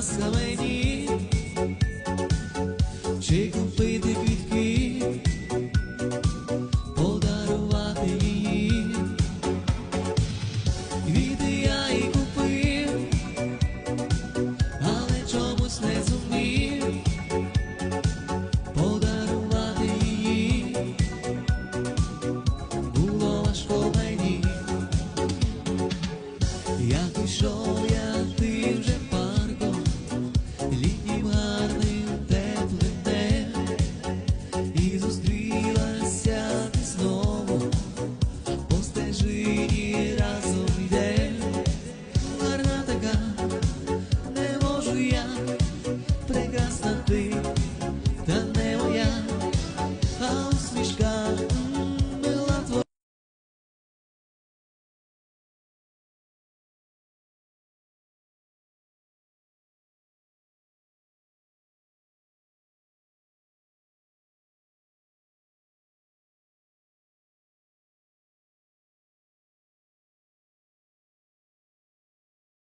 на скамені, чи купити. Tchau.